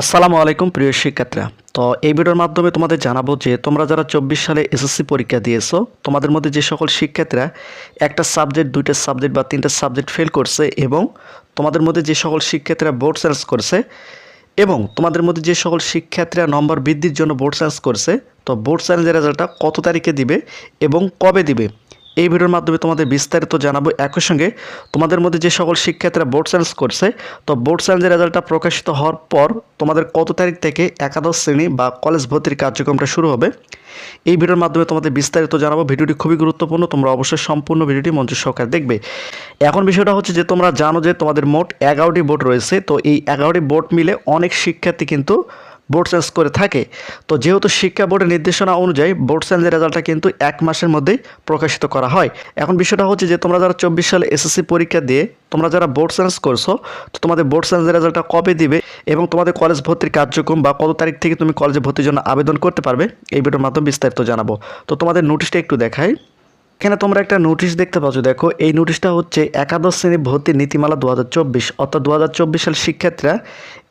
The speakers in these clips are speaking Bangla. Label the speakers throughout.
Speaker 1: আসসালামু আলাইকুম, প্রিয় শিক্ষার্থীরা। তো এই ভিডিওর মাধ্যমে তোমাদের জানাব যে তোমরা যারা চব্বিশ সালে এসএসসি পরীক্ষা দিয়েছ, তোমাদের মধ্যে যে সকল শিক্ষার্থীরা একটা সাবজেক্ট, দুইটা সাবজেক্ট বা তিনটা সাবজেক্ট ফেল করছে এবং তোমাদের মধ্যে যে সকল শিক্ষার্থীরা বোর্ড সায়েন্স করছে এবং তোমাদের মধ্যে যে সকল শিক্ষার্থীরা নম্বর বৃদ্ধির জন্য বোর্ড সায়েন্স করছে, তো বোর্ড সায়েন্সের রেজাল্টটা কত তারিখে দিবে এবং কবে দিবে? এই ভিডিওর মাধ্যমে তোমাদের বিস্তারিত জানাব। একই সঙ্গে তোমাদের মধ্যে যে সকল শিক্ষার্থীরা বোর্ড সায়েন্স করছে, তো বোর্ড সায়েন্সের রেজাল্টটা প্রকাশিত হওয়ার পর তোমাদের কত তারিখ থেকে একাদশ শ্রেণি বা কলেজ ভর্তির কার্যক্রমটা শুরু হবে, এই ভিডিওর মাধ্যমে তোমাদের বিস্তারিত জানাব। ভিডিওটি খুবই গুরুত্বপূর্ণ, তোমরা অবশ্যই সম্পূর্ণ ভিডিওটি মঞ্চ সহকারে দেখবে। এখন বিষয়টা হচ্ছে যে, তোমরা জানো যে তোমাদের মোট এগারোটি বোর্ড রয়েছে, তো এই এগারোটি বোর্ড মিলে অনেক শিক্ষার্থী কিন্তু বোর্ড সায়েন্স করে থাকে। তো যেহেতু শিক্ষা বোর্ডের নির্দেশনা অনুযায়ী বোর্ড সায়েন্সের রেজাল্টটা কিন্তু এক মাসের মধ্যেই প্রকাশিত করা হয়। এখন বিষয়টা হচ্ছে যে, তোমরা যারা চব্বিশ সালে এসএসসি পরীক্ষা দিয়ে তোমরা যারা বোর্ড সায়েন্স করছ, তো তোমাদের বোর্ড সায়েন্সের রেজাল্টটা কবে দিবে এবং তোমাদের কলেজ ভর্তির কার্যক্রম বা কত তারিখ থেকে তুমি কলেজে ভর্তির জন্য আবেদন করতে পারবে, এই ভিডিওর মাধ্যমে বিস্তারিত জানাব। তো তোমাদের নোটিশটা একটু দেখাই। এখানে তোমরা একটা নোটিশ দেখতে পাচ্ছ? দেখো, এই নোটিশটা হচ্ছে একাদশ শ্রেণি ভর্তি নীতিমালা দু হাজার চব্বিশ। অর্থাৎ দু হাজার চব্বিশ সাল শিক্ষার্থীরা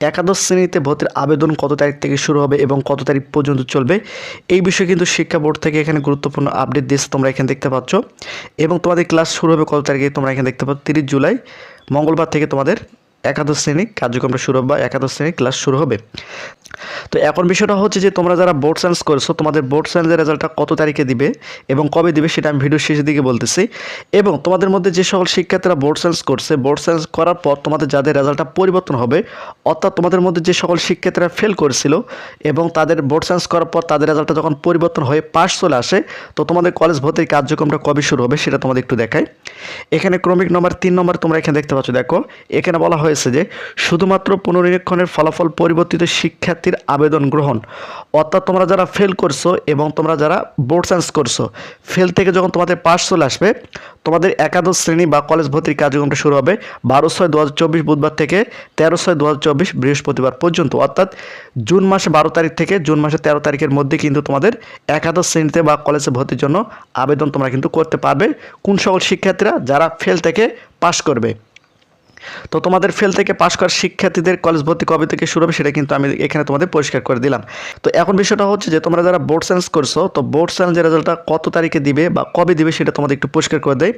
Speaker 1: একাদশ শ্রেণীতে ভর্তির আবেদন কত তারিখ থেকে শুরু হবে এবং কত তারিখ পর্যন্ত চলবে? এই বিষয়ে কিন্তু শিক্ষা বোর্ড থেকে এখানে গুরুত্বপূর্ণ আপডেট দিয়েছে তোমরা এখানে দেখতে পাচ্ছ। এবং তোমাদের ক্লাস শুরু হবে কত তারিখে তোমরা এখানে দেখতে পাচ্ছ? তিরিশ জুলাই, মঙ্গলবার থেকে তোমাদের একাদশ শ্রেণি কার্যক্রমটা শুরু হবে বা একাদশ শ্রেণির ক্লাস শুরু হবে। তো এখন বিষয়টা হচ্ছে যে তোমরা যারা বোর্ড সায়েন্স করছ, তোমাদের বোর্ড সায়েন্সের রেজাল্টটা কত তারিখে দিবে এবং কবে দিবে সেটা আমি ভিডিও শেষের দিকে বলতেছি। এবং তোমাদের মধ্যে যে সকল শিক্ষার্থীরা বোর্ড সায়েন্স করছে বোর্ড সায়েন্স করার পর তোমাদের যাদের রেজাল্টটা পরিবর্তন হবে, অর্থাৎ তোমাদের মধ্যে যে সকল শিক্ষার্থীরা ফেল করেছিল এবং তাদের বোর্ড সায়েন্স করার পর তাদের রেজাল্টটা যখন পরিবর্তন হয়ে পাশ চলে আসে, তো তোমাদের কলেজ ভর্তির কার্যক্রমটা কবে শুরু হবে সেটা তোমাদের একটু দেখায় এখানে ক্রমিক নম্বর তিন নম্বর তোমরা এখানে দেখতে পাচ্ছ, দেখো। এখানে বলা হয়েছে যে, শুধুমাত্র পুনরীক্ষণের ফলাফল পরিবর্তিত শিক্ষার্থীর আবেদন গ্রহণ। অর্থাৎ তোমরা যারা ফেল করছ এবং তোমরা যারা বোর্ড সায়েন্স করছ ফেল থেকে যখন তোমাদের পাস চলে আসবে, তোমাদের একাদশ শ্রেণি বা কলেজ ভর্তির কার্যক্রমটা শুরু হবে বারো ছয় দু বুধবার থেকে তেরো ছয় দু বৃহস্পতিবার পর্যন্ত। অর্থাৎ জুন মাসে বারো তারিখ থেকে জুন মাসে তেরো তারিখের মধ্যে কিন্তু তোমাদের একাদশ শ্রেণীতে বা কলেজে ভর্তির জন্য আবেদন তোমরা কিন্তু করতে পারবে। কোন সকল শিক্ষার্থীরা যারা ফেল থেকে পাশ করবে? তো তোমাদের ফেল থেকে পাশ করা শিক্ষার্থীদের কলেজ ভর্তি কবে থেকে শুরু হবে সেটা কিন্তু আমি এখানে তোমাদের পরিষ্কার করে দিলাম। তো এখন বিষয়টা হচ্ছে যে, তোমরা যারা বোর্ড সায়েন্স করছ, তো বোর্ড সায়েন্সের রেজাল্টটা কত তারিখে দিবে বা কবে দিবে সেটা তোমাদের একটু পরিষ্কার করে দেয়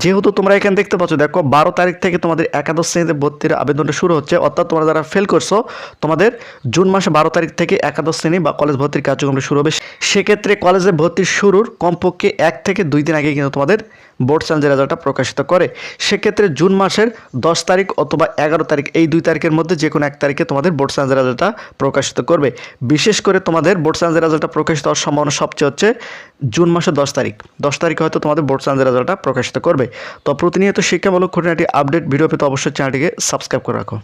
Speaker 1: যেহেতু তোমরা এখানে দেখতে পাচ্ছ, দেখো বারো তারিখ থেকে তোমাদের একাদশ শ্রেণীতে ভর্তির আবেদনটা শুরু হচ্ছে, অর্থাৎ তোমরা যারা ফেল করছ, তোমাদের জুন মাসে বারো তারিখ থেকে একাদশ শ্রেণি বা কলেজ ভর্তির কার্যক্রমটা শুরু হবে। সেক্ষেত্রে কলেজে ভর্তির শুরুর কমপক্ষে এক থেকে দুই দিন আগে কিন্তু তোমাদের বোর্ড সায়েন্সের রেজাল্টটা প্রকাশিত করে। সেক্ষেত্রে জুন মাসের দশ তারিখ অথবা এগারো তারিখ, এই দুই তারিখের মধ্যে যে কোনো এক তারিখে তোমাদের বোর্ড সায়েন্সের রেজাল্টটা প্রকাশিত করবে। বিশেষ করে তোমাদের বোর্ড সায়েন্সের রেজাল্টটা প্রকাশিত হওয়ার সম্ভাবনা সবচেয়ে হচ্ছে জুন মাসের দশ তারিখ। দশ তারিখে হয়তো তোমাদের বোর্ড সায়েন্সের রেজাল্টটা প্রকাশিত করবে। তো প্রতিনিয়ত শিক্ষামূলক খুঁটিনাটি আপডেট, ভিডিও পেতে অবশ্যই চ্যানেলটিকে সাবস্ক্রাইব করে রাখো।